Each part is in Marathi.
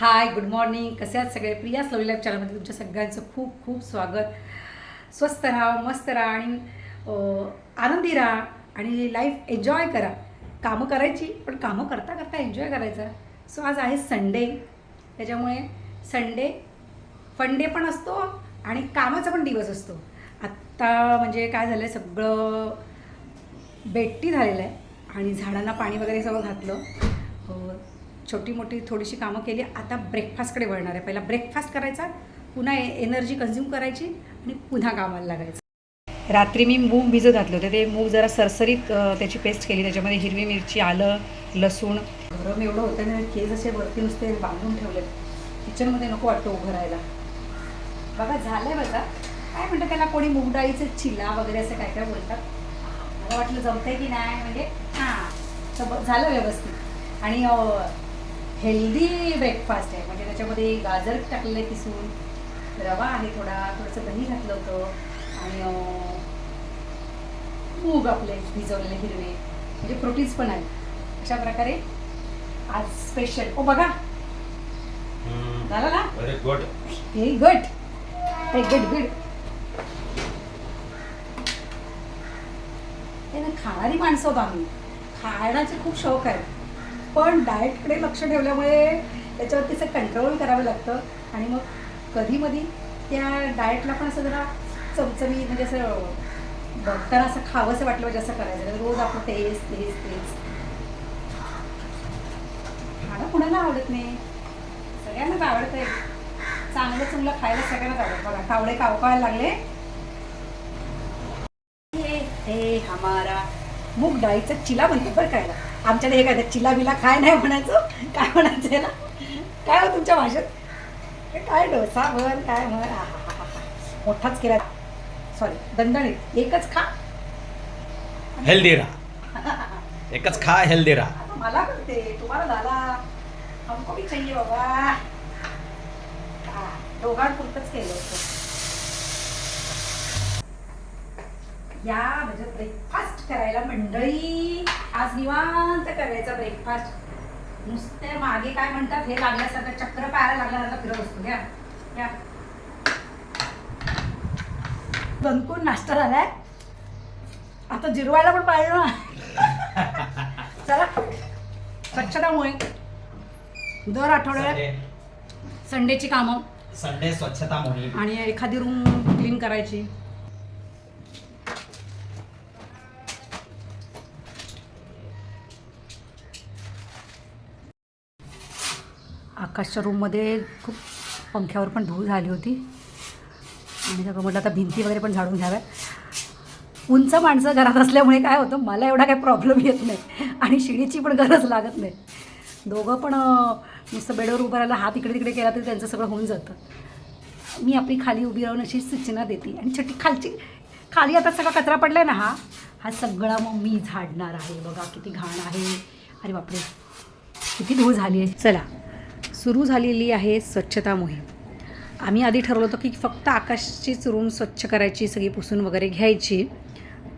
हाय गुड मॉर्निंग कसे आहात सगळे? प्रिया स्लोली लाईफ चॅनलमध्ये तुमच्या सगळ्यांचं खूप खूप स्वागत. स्वस्त राहा मस्त राहा आणि आनंदी राहा आणि लाईफ एन्जॉय करा. कामं करायची पण कामं करता करता एन्जॉय करायचं. सो आज आहे संडे त्याच्यामुळे संडे फंडे पण असतो आणि कामाचा पण दिवस असतो. आत्ता म्हणजे काय झालं आहे सगळं बेट्टी झालेलं आहे आणि झाडांना पाणी वगैरे सगळं घातलं. छोटी मोठी थोडीशी कामं केली आता ब्रेकफास्टकडे वळणार आहे. पहिला ब्रेकफास्ट करायचा पुन्हा एनर्जी कन्झ्युम करायची आणि पुन्हा कामाला लागायचं. रात्री मी मूग भिजत घातले होते. ते मूग जरा सरसरीत त्याची पेस्ट केली. त्याच्यामध्ये हिरवी मिरची आलं लसूण. गरम एवढं होतं ना केस असे वरती नुसते बांधून ठेवले किचनमध्ये नको वाटतं उभं राहायला. बघा झालंय बघा काय म्हणतात त्याला? कोणी मूग डाळीचं चिला वगैरे असं काय काय बोलतात? मला वाटलं जमतंय की नाही म्हणजे हां. तर ब- झालं व्यवस्थित. आणि हेल्दी ब्रेकफास्ट आहे. म्हणजे त्याच्यामध्ये गाजर टाकलेलं आहे किसून रवा आहे थोडा थोडंसं दही घातलं होतं आणि मूग आपले भिजवलेले हिरवे. म्हणजे प्रोटीन्स पण आहेत. अशा प्रकारे आज स्पेशल ओ बघा. झालं ना? Good very good very good good खाणारी माणसं होतो आम्ही. खाण्याचे खूप शौक आहेत. पण डाएटकडे लक्ष ठेवल्यामुळे त्याच्यावरती असं कंट्रोल करावं लागतं. आणि मग कधीमधी त्या डाएटला पण असं जरा चमचमी म्हणजे असं बघताना असं खावंसं वाटलं म्हणजे असं करायचं. रोज आपलं तेच तेच तेच. खाणं कुणाला आवडत नाही? सगळ्यांनाच आवडतंय. चांगलं चांगलं खायला सगळ्यांनाच आवडतं. बघा कावळे कावकायला लागले. हे हे हमारा. मूग डाळीचा चिला म्हणते बरं काय आमच्याकडे हे काय चिला बिला काय नाही म्हणायचं? काय म्हणायचं याला? काय हो तुमच्या भाषेत? हे काय डोसा म्हण काय म्हण. मोठाच केला सॉरी दणदणीत. एकच खा. हेल्दी राहा. एकच खा हेल्दी राहा. मला कळते तुम्हाला झाला हमको भी चाहिए बाबा. दोघांपुरतंच केलं होतं. या म्हणजे ब्रेकफास्ट करायला मंडळी. आज निवांत करायचा ब्रेकफास्ट नुसते मागे काय म्हणतात हे लागल्यासारखं चक्र पाहायला लागल्यासारखं फिरत असतो घ्या. घ्या. दणकून नाश्ता झालाय. आता जिरवायला पण पाहिजे ना. चला. स्वच्छता मोहीम दर आठवड्यात संडेची कामं. संडे स्वच्छता मोहीम. आणि एखादी रूम क्लीन करायची. आकाशच्या रूममध्ये खूप पंख्यावर पण धूळ झाली होती. आणि सगळं म्हटलं आता भिंती वगैरे पण झाडून घ्याव्या उंच माणसं घरात असल्यामुळे काय होतं मला एवढा काही प्रॉब्लेम येत नाही आणि शिडीची पण गरज लागत नाही. दोघं पण नुसतं बेडवर उभं राहिलं हात इकडे तिकडे केला तरी त्यांचं सगळं होऊन जातं. मी आपली खाली उभी राहून अशी सूचना देते आणि छोटी खालची खाली आता सगळा कचरा पडला आहे ना हा हा सगळा मग मी झाडणार आहे. बघा किती घाण आहे. अरे बापरे. किती धूळ झाली आहे. चला. सुरू झालेली आहे स्वच्छता मोहीम. आम्ही आधी ठरवलं होतं की फक्त आकाशचीच रूम स्वच्छ करायची सगळी पुसून वगैरे घ्यायची.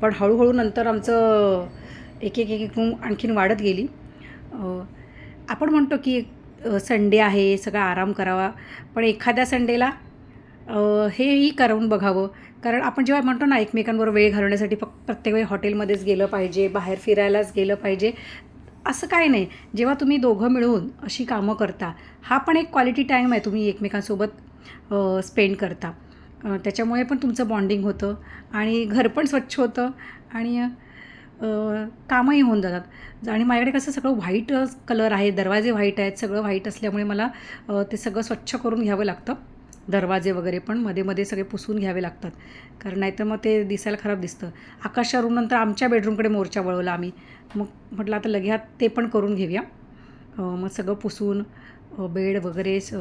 पण हळूहळू नंतर आमचं एक एक एक रूम आणखीन वाढत गेली. आपण म्हणतो की संडे आहे सगळा आराम करावा. पण एखाद्या संडेला हेही करून बघावं. कारण आपण जेव्हा म्हणतो ना एकमेकांवर वेळ घालवण्यासाठी फक्त प्रत्येक वेळी हॉटेलमध्येच गेलं पाहिजे बाहेर फिरायलाच गेलं पाहिजे असं काय नाही. जेव्हा तुम्ही दोघं मिळून अशी कामं करता हा पण एक क्वालिटी टाईम आहे तुम्ही एकमेकांसोबत स्पेंड करता. त्याच्यामुळे पण तुमचं बॉन्डिंग होतं आणि घर पण स्वच्छ होतं आणि कामंही होऊन जातात. आणि माझ्याकडे कसं सगळं व्हाईट कलर आहे दरवाजे व्हाईट आहेत सगळं व्हाईट असल्यामुळे मला ते सगळं स्वच्छ करून घ्यावं लागतं. दरवाजे वगैरे पण मध्ये मध्ये सगळे पुसून घ्यावे लागतात. कारण नाहीतर मग ते दिसायला खराब दिसतं. आकाशच्या रूमनंतर आमच्या बेडरूमकडे मोर्चा वळवला आम्ही. मग म्हटलं आता लगेच ते पण करून घेऊया. मग सगळं पुसून बेड वगैरे स-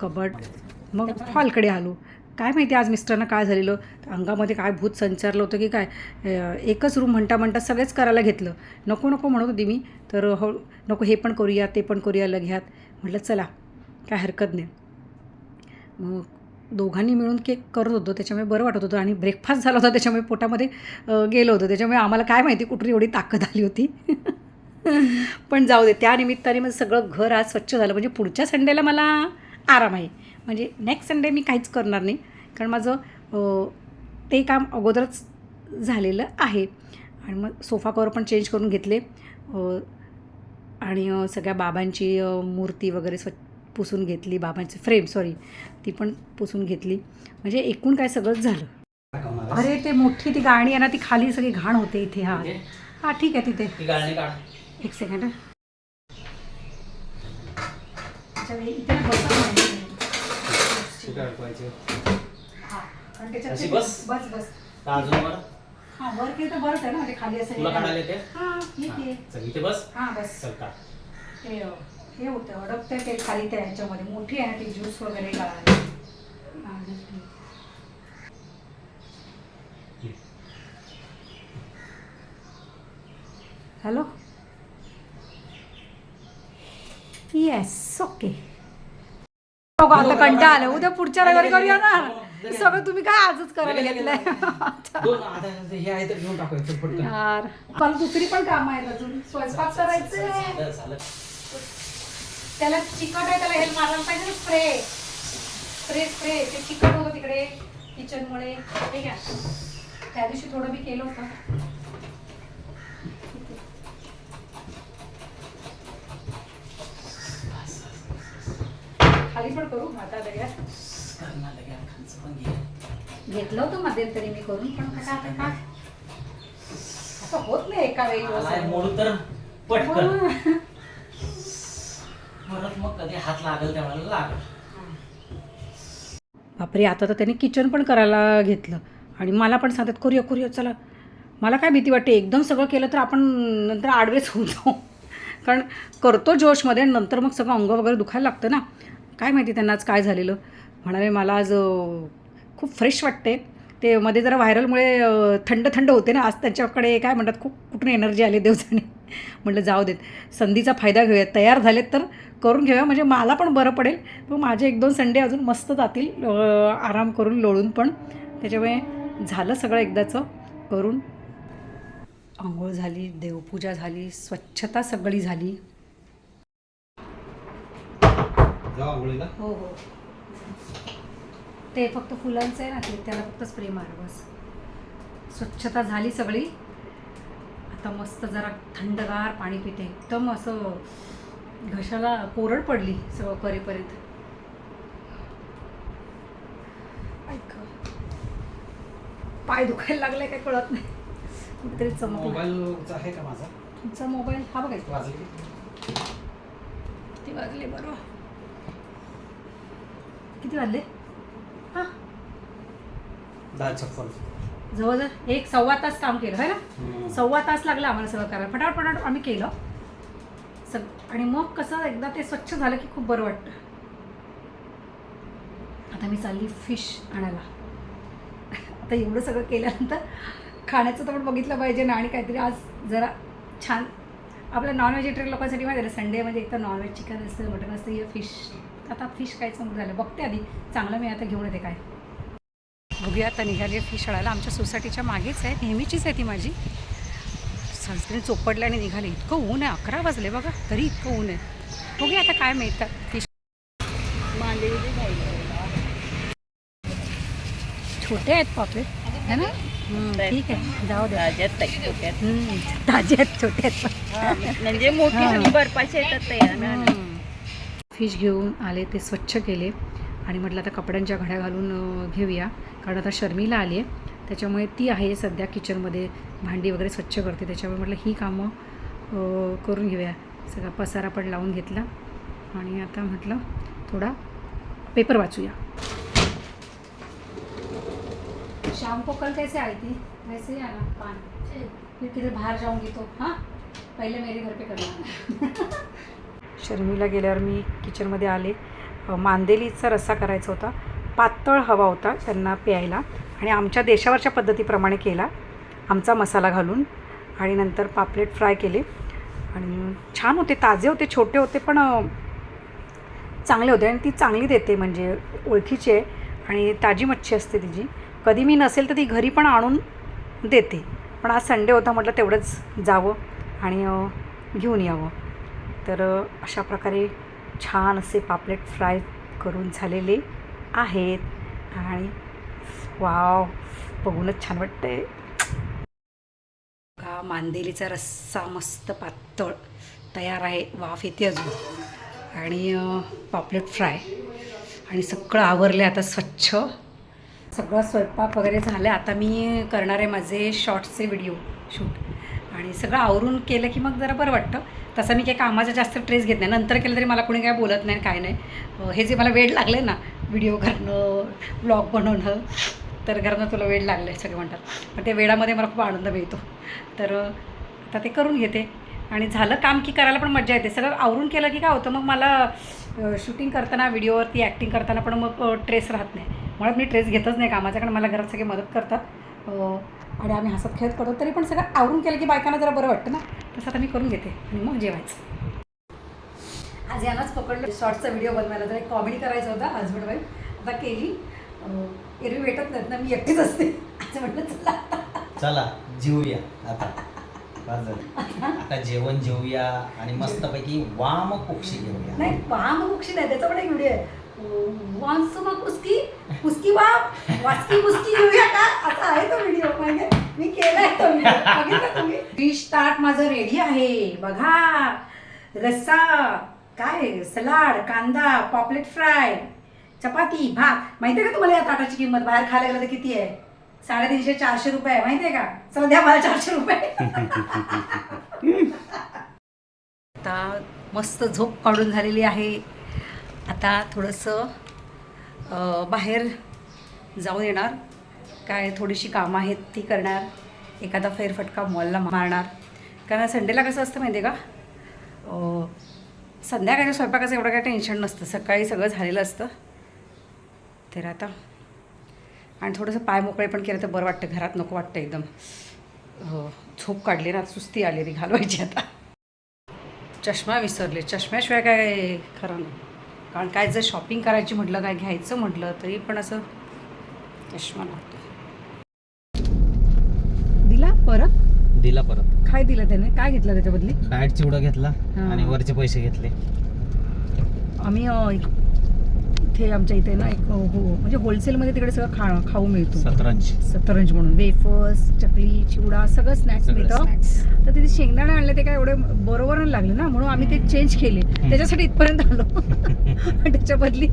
कबड मग हॉलकडे आलो. काय माहिती आज मिस्टरना काय झालेलं? अंगामध्ये काय भूत संचारलं होतं की काय? एकच रूम म्हणता म्हणता सगळेच करायला घेतलं. नको नको म्हणत होती मी. तर हळू नको हे पण करूया ते पण करूया लग्यात म्हटलं चला काय हरकत नाही. मग दोघांनी मिळून केक करत होतो त्याच्यामुळे बरं वाटत होतं आणि ब्रेकफास्ट झाला होता त्याच्यामुळे पोटामध्ये गेलं होतं. त्याच्यामुळे आम्हाला काय माहिती कुठली एवढी ताकद आली होती. पण जाऊ दे त्या निमित्ताने मग सगळं घर आज स्वच्छ झालं. म्हणजे पुढच्या संडेला मला आराम आहे. म्हणजे नेक्स्ट संडे मी काहीच करणार नाही. कारण माझं ते काम अगोदरच झालेलं आहे. आणि मग सोफा कवर पण चेंज करून घेतले. आणि सगळ्या बाबांची मूर्ती वगैरे स्व पुसून घेतली बाबांची फ्रेम सॉरी ती पण पुसून घेतली. म्हणजे एकूण काय सगळंच झालं. अरे ते मोठी ती गाणी आहे ना ती खाली सगळी घाण होते इथे हा. हा ठीक आहे तिथे. एक सेकंड बसा बस? बस बस. का अजून वर? हा वर केलं तर बरंच आहे ना म्हणजे खाली असं तुला काढायला आहे. येते? हा ठीक आहे. चल इथे बस. हा बस. चल ते हे होतं. अडकतं ते खाली त्या ह्याच्यामध्ये मोठी आहे ना ती ज्यूस वगैरे काढायला हॅलो? येस ओके बघा आता कंटाळा आलं उद्या पुढच्या रविवारी करूया ना? सगळं तुम्ही काय आजच करायला घेतलंय? दोन आता हे आहे तर घेऊन टाकूया चल पटकन. यार. मला दुसरी पण कामं आहेत अजून. स्वयंपाक झालं. त्याला चिकट आहे त्याला हेल्प मारायला पाहिजे स्प्रे स्प्रे स्प्रे ते चिकट होतं तिकडे किचनमुळे ठीक आहे त्या दिवशी थोडं मी केलं होतं. खाली पण करू आता दर्यात. घेतलं होतं मध्यंतरी मी करून पण कसं असं होत नाही एका वेळी. मोड तर पटकन. हात लागेल त्यावेळेला लागेल. बापरे आता तर त्याने किचन पण करायला घेतलं. आणि मला पण सांगतात करूया करूया चला. मला काय भीती वाटते एकदम सगळं केलं तर आपण नंतर आडवेच होतो कारण करतो जोशमध्ये आणि नंतर मग सगळं अंग वगैरे दुखायला लागतं ना. काय माहिती त्यांना आज काय झालेलं. म्हणाले मला आज खूप फ्रेश वाटते ते मध्ये जरा व्हायरलमुळे थंड थंड होते ना आज त्यांच्याकडे काय म्हणतात खूप कुठून एनर्जी आली देवजाने म्हटलं जाऊ देत संधीचा फायदा घेऊया तयार झालेत तर करून घेऊया. म्हणजे मला पण बरं पडेल. मग माझे एक दोन संडे अजून मस्त जातील आराम करून लोळून पण. त्याच्यामुळे झालं सगळं एकदाचं करून. आंघोळ झाली देवपूजा झाली स्वच्छता सगळी झाली. हो हो. ते फक्त फुलांचं आहे ना ते त्याला फक्त स्प्रे मार बस. स्वच्छता झाली सगळी. आता मस्त जरा थंडगार पाणी पिते. एकदम असं घशाला कोरड पडली सगळं करेपर्यंत ऐक. पाय दुखायला लागले काय कळत नाही. कुठेतरी मोबाईल आहे का माझा? तुमचा मोबाईल? हा बघायचा वाजली. किती वाजले बरं. किती वाजले? दहा छप्पन जवळजवळ एक सव्वा तास काम केलं है ना? सव्वा तास लागला आम्हाला सगळं करायला. फटाफट फटाफट आम्ही केलं. सग आणि मग कसं एकदा ते स्वच्छ झालं की खूप बरं वाटतं. आता मी चालली फिश आणायला. आता एवढं सगळं केल्यानंतर खाण्याचं तर पण बघितलं पाहिजे ना आणि काहीतरी आज जरा छान. आपल्या नॉन व्हेजिटेरियन लोकांसाठी माहिती आहे संडे म्हणजे एक तर नॉनव्हेज चिकन असतं मटन असतं हे फिश आता फिश खायचं म्हणून झालं? बघते आधी. चांगलं मी आता घेऊन येते काय. बघूया आता निघाली फिश आणायला. आमच्या सोसायटीच्या मागेच आहे. नेहमीचीच आहे ती माझी. सनस्क्रीन चोपडल्याने निघाली. इतकं ऊन आहे. अकरा वाजले बघा. तरी इतकं ऊन आहे. बघूया आता काय मिळतं. फिश छोटे आहेत पापलेट. है ना? ठीक आहे. जाऊ दे. हम्म, ताजे आहेत छोटे आहेत. म्हणजे मोठी बर्फाची येतात तयार. फिश घेऊन आले ते स्वच्छ केले. आणि म्हटलं आता कपड्यांच्या घड्या घालून घेऊया. कारण आता शर्मीला आली आहे. त्याच्यामुळे ती आहे सध्या किचनमध्ये. भांडी वगैरे स्वच्छ करते. त्याच्यामुळे म्हटलं ही कामं करून घेऊया. सगळा पसारा पण लावून घेतला. आणि आता म्हटलं थोडा पेपर वाचूया. शाम को कल कैसे आई थी? वैसे ही आना पान. फिर किधर बाहर जाऊंगी तो हाँ? पहिले मेरे घर पे करना शर्मीला गेल्यावर मी किचनमध्ये आले. मांदेलीचा रस्सा करायचा होता. पातळ हवा होता त्यांना प्यायला आणि आमच्या देशावरच्या पद्धतीप्रमाणे केला. आमचा मसाला घालून आणि नंतर पापलेट फ्राय केले. आणि छान होते ताजे होते छोटे होते पण चांगले होते आणि ती चांगली देते म्हणजे ओळखीची आहे आणि ताजी मच्छी असते तिची. कधी मी नसेल तर ती घरी पण आणून देते. पण आज संडे होता म्हटलं तेवढंच जावं आणि घेऊन यावं. तर अशा प्रकारे छान असे पापलेट फ्राय करून झालेले आहेत. आणि वाव बघूनच छान वाटतंय. का मांदेलीचा रस्सा मस्त पातळ तयार आहे. वाफ येते अजून. आणि पापलेट फ्राय. आणि सगळं आवरले आता स्वच्छ. सगळं स्वयंपाक वगैरे झालं. आता मी करणार आहे माझे शॉर्ट्सचे व्हिडिओ शूट. आणि सगळं आवरून केलं की मग जरा बरं वाटतं. तसं मी काही कामाचा जास्त ट्रेस घेत नाही. नंतर केलं तरी मला कोणी काय बोलत नाही काय नाही. हे जे मला वेळ लागले ना व्हिडिओ करणं ब्लॉग बनवणं तर घरनं तुला वेळ आहे सगळे म्हणतात. पण त्या वेळामध्ये मला खूप आनंद मिळतो. तर आता ते करून घेते. आणि झालं काम की करायला पण मजा येते. सगळं आवरून केलं की काय होतं मग मला शूटिंग करताना व्हिडिओवरती ॲक्टिंग करताना पण मग ट्रेस राहत नाही. मुळात मी ट्रेस घेतच नाही कामाचा कारण मला घरात सगळे मदत करतात. आणि आम्ही हसत खेळत करतो. तरी पण सगळं आवरून केलं की बायकांना जरा बरं वाटतं ना. तसं आता मी करून घेते आणि मग जेवायचं. आज यालाच पकडलं. शॉर्टचा व्हिडिओ बनवायला तर एक कॉमेडी करायचा होता हजबंड वाईफ आता केली. एरवी भेटत नाहीत ना मी एकटीच असते. असं म्हटलं चला चला जेवूया आता. आता जेवण जेवूया आणि मस्तपैकी वाम कुक्षी घेऊया. नाही वाम मुक्षी नाही त्याचा पण एक व्हिडिओ आहे. वांसुमा कुस्की? कुस्की वाम वास्की कुस्की घेऊया का? असा आहे तो व्हिडिओ म्हणजे मी केलाय तो व्हिडिओ बघितला तुम्ही? फिश ताट माझं रेडी आहे. बघा. रस्सा. काय सलाड कांदा पॉपलेट फ्राय चपाती भात. माहिती आहे का तुम्हाला या ताटाची किंमत? बाहेर खायला गेलं तर किती आहे? साडेतीनशे चारशे रुपये. आहे माहिती आहे का? द्या मला चारशे रुपये. आता मस्त झोप काढून झालेली आहे. आता थोडंसं बाहेर जाऊन येणार. काय थोडीशी कामं आहेत ती करणार. एखादा फेरफटका मॉलला मारणार. कारण संडेला कसं असतं माहिती आहे का संध्याकाळच्या संध्याकाळी स्वयंपाकाचं एवढं काही टेन्शन नसतं. सकाळी सगळं झालेलं असतं. तर आता आणि थोडंसं पाय मोकळे पण केलं तर बरं वाटतं. घरात नको वाटतं एकदम. झोप काढली ना सुस्ती आलेली घालवायची आता. चष्मा विसरले. चष्म्याशिवाय काय खरं नाही. कारण काय जर शॉपिंग करायची म्हटलं काय घ्यायचं म्हटलं तरी पण असं चष्मा लागतो. दिला परत? दिला परत. काय दिलं त्याने? काय घेतलं त्याच्या बदली? चिवडा घेतला हा. आणि वरचे पैसे घेतले. आम्ही अ, इथे आमच्या इथे ना एक अ, हो म्हणजे होलसेलमध्ये तिकडे सगळं खा खाऊ मिळतो. सतरंज. सतरंज म्हणून. वेफर्स चकली चिवडा सगळं स्नॅक्स सगळं मिळतं. snacks. तर तिथे शेंगदाणे आणले ते काय एवढे बरोबर नाही लागले ना? म्हणून आम्ही ते चेंज केले. त्याच्यासाठी इथपर्यंत आलो. त्याच्या बदली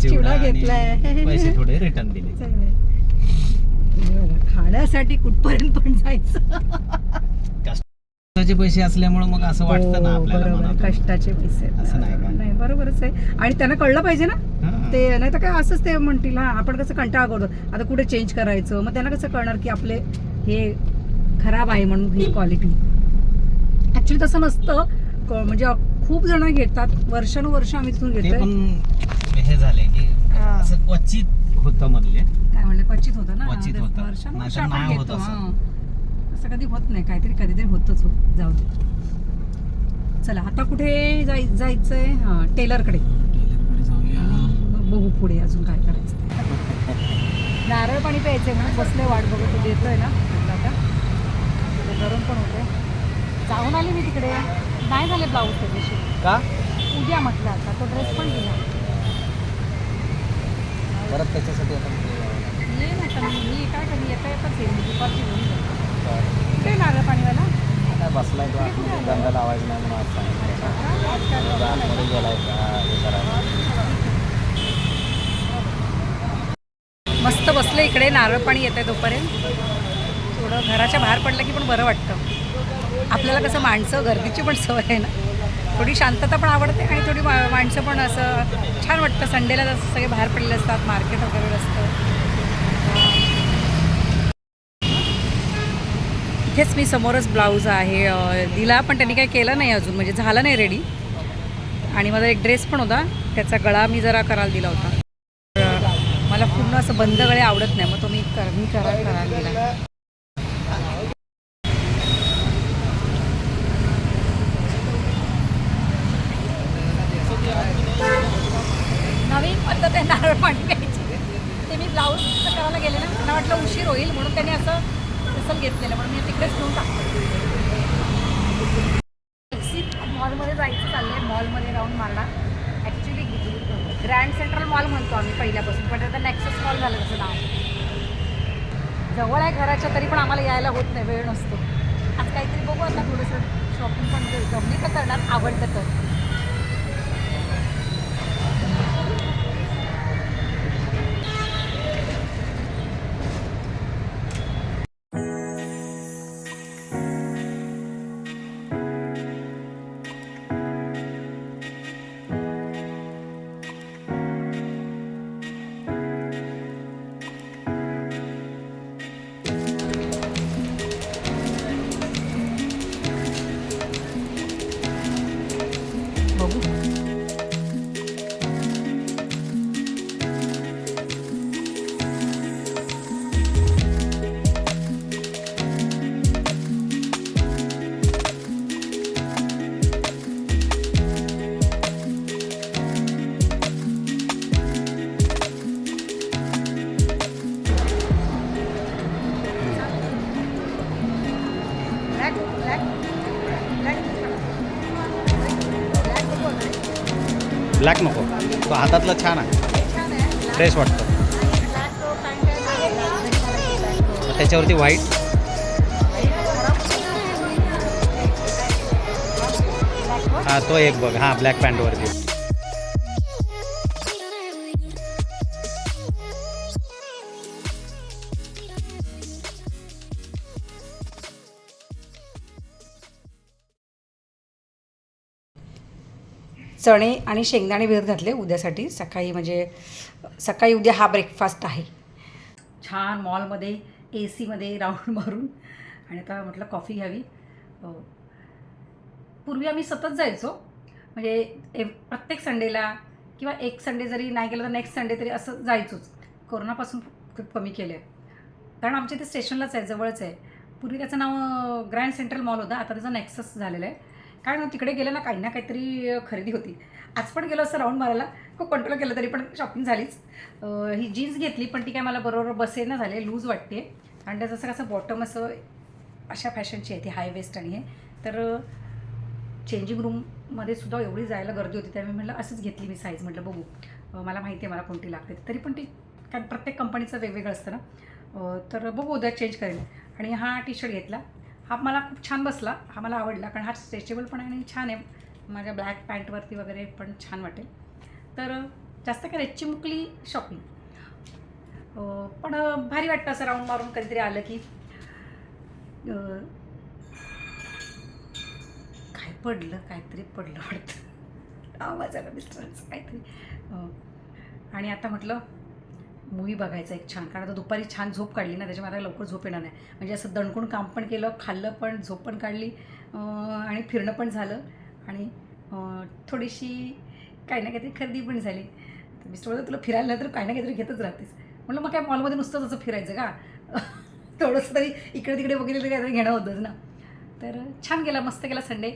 चिवडा घेतलाय. पैसे थोडे रिटर्न दिले. खाण्यासाठी कुठपर्यंत पण जायचं? कष्टाचे पैसे असल्यामुळे मग असं वाटतं ना हो, आपल्याला. कष्टाचे पैसे. असं नाही बरोबरच आहे. आणि त्यांना कळलं पाहिजे ना. ते नाही तर काय असंच ते म्हणतील हा आपण कसं कंटाळा करतो. आता कुठे चेंज करायचं? मग त्यांना कसं कळणार की आपले हे खराब आहे म्हणून ही क्वालिटी ॲक्च्युली तसं नसतं. म्हणजे खूप जण घेतात वर्षानुवर्ष आम्ही तिथून ते घेतोय. हे झाले की हा. असं क्वचित होतं म्हणले. काय म्हणलं? क्वचित होतं ना? क्वचित होतं. वर्षानुवर्ष नाहीतर आपण नाही होत घेतो असं. हां. असं कधी होत नाही. काहीतरी कधीतरी होतच हो. जाऊ दे. चला आता कुठे जाय जायचंय? हां टेलरकडे. मग बघू पुढे अजून काय करायचं. नारळ पाणी प्यायचंय म्हणून बसले वाट बघत तू देतोय ना? म्हटलं आता ते गरम पण होते जाऊन आले मी तिकडे. नाही झाले ब्लाऊज त्याच्याशी का? उद्या म्हटलं आता तो ड्रेस पण दिला. परत त्याच्यासाठी आता ये ना आता मी मी काय कधी येता येतच येईल मी दुपारची घेऊन जाते. कुठे नारळ पाणीवाला? काय बसलाय तो आतमध्ये गंध लावायचं नाही म्हणून आज सांगितलं. आज काय तो आतमध्ये गेलाय का? हे करायला मस्त बसले इकडे नारळ पाणी येत आहे तोपर्यंत. थोडं घराच्या बाहेर पडलं की पण बरं वाटतं. आपल्याला कसं माणसं गर्दीची पण सवय आहे ना. थोडी शांतता पण आवडते आणि थोडी मा- माणसं पण असं छान वाटतं. संडेला जसं सगळे बाहेर पडलेले असतात मार्केट वगैरे असतं इथेच मी समोरच ब्लाऊज आहे. दिला पण त्यांनी काही केलं नाही अजून म्हणजे झालं नाही रेडी आणि माझा एक ड्रेस पण होता. त्याचा गळा मी जरा करायला दिला होता. मला पूर्ण असं बंद गळे आवडत नाही. मग तो मी कर मी करा करायला दिला नवीन पद्धत आहे नारळ पाणी प्यायची ते मी ब्लाऊजचं करायला गेले ना त्यांना वाटलं उशीर होईल म्हणून त्यांनी असं तसं घेतलेलं म्हणून मी तिकडेच घेऊन टाकतो. एक्सिट मॉलमध्ये जायचं चाललंय मॉलमध्ये राऊंड मारणार ॲक्च्युली ग्रँड सेंट्रल मॉल म्हणतो आम्ही पहिल्यापासून पण आता नेक्सस मॉल झालं तसं नाव. जवळ आहे घराच्या तरी पण आम्हाला यायला होत नाही वेळ नसतो. आज काहीतरी बघू आता थोडंसं शॉपिंग पण जमली तर करणार आवडतं तर. तो छान आहे. फ्रेश वाटतं. त्याच्यावरती व्हाईट हा तो एक बघ. हा ब्लॅक पॅन्टवरती चणे आणि शेंगदाणे भिजत घातले उद्यासाठी. सकाळी म्हणजे सकाळी उद्या हा ब्रेकफास्ट आहे. छान मॉलमध्ये ए सीमध्ये राऊंड मारून. आणि आता म्हटलं कॉफी घ्यावी. हो. पूर्वी आम्ही सतत जायचो. म्हणजे एव प्रत्येक संडेला किंवा एक संडे जरी नाही गेलं तर नेक्स्ट संडे तरी असं जायचोच. कोरोनापासून खूप कमी केलं आहे कारण आमच्या इथे स्टेशनलाच आहे जवळच आहे. पूर्वी त्याचं नाव ग्रँड सेंट्रल मॉल होता. आता त्याचं नेक्सस झालेलं आहे. काय ना तिकडे गेलं ना काही ना काहीतरी खरेदी होती. आज पण गेलो असं राऊंड मारायला. खूप कंट्रोल केलं तरी पण शॉपिंग झालीच. ही जीन्स घेतली पण ती काय मला बरोबर बसे ना झाले लूज वाटते. आणि त्याचं असं कसं बॉटम असं अशा फॅशनची आहे ती हाय वेस्ट आणि हे. तर चेंजिंग रूममध्ये सुद्धा एवढी जायला गर्दी होती त्यामुळे म्हटलं असंच घेतली मी साईज म्हटलं बघू मला माहिती आहे मला कोणती लागते. तरी पण ती कारण प्रत्येक कंपनीचं वेगवेगळं असतं ना. तर बघू उद्या चेंज करेन. आणि हा टी शर्ट घेतला. हा मला खूप छान बसला. हा मला आवडला कारण हा स्ट्रेचेबल पण आहे आणि छान आहे. माझ्या ब्लॅक पॅन्टवरती वगैरे पण छान वाटेल. तर जास्त काय रेच्ची मुकली शॉपिंग पण भारी वाटतं असं राऊंड मारून कधीतरी आलं की काय पडलं काहीतरी पडलं वाटतं. आवाज आला मिस्टरांचं काहीतरी. आणि आता म्हटलं मूवी बघायचा एक छान. कारण आता दुपारी छान झोप काढली ना त्याच्यामुळे आता लवकर झोप येणार नाही. म्हणजे असं दणकून काम पण केलं खाल्लं पण झोप पण काढली आणि फिरणं पण झालं. आणि थोडीशी काही ना काहीतरी खरेदी पण झाली. तर मी बोलले, तुला फिरायला नाही तर काही ना काहीतरी घेतच राहतेस. म्हटलं मग काय मॉलमध्ये नुसतंच असं फिरायचं का? थोडंसं तरी इकडे तिकडे वगैरे तरी काहीतरी घेणं होतंच ना. तर छान गेला मस्त गेला संडे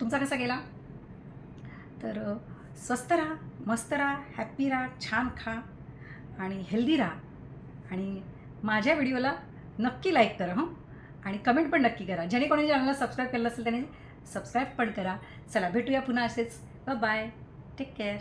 तुमचा कसा गेला? तर स्वस्त राहा मस्त राहा हॅप्पी राहा छान खा. आणि हेल्दी राहा. आणि माझ्या व्हिडिओला नक्की लाईक करा हं. आणि कमेंट पण नक्की करा. ज्याने कोणी चॅनलला सबस्क्राईब केलं असेल त्याने सबस्क्राईब पण करा. चला भेटूया पुन्हा असेच. Bye take care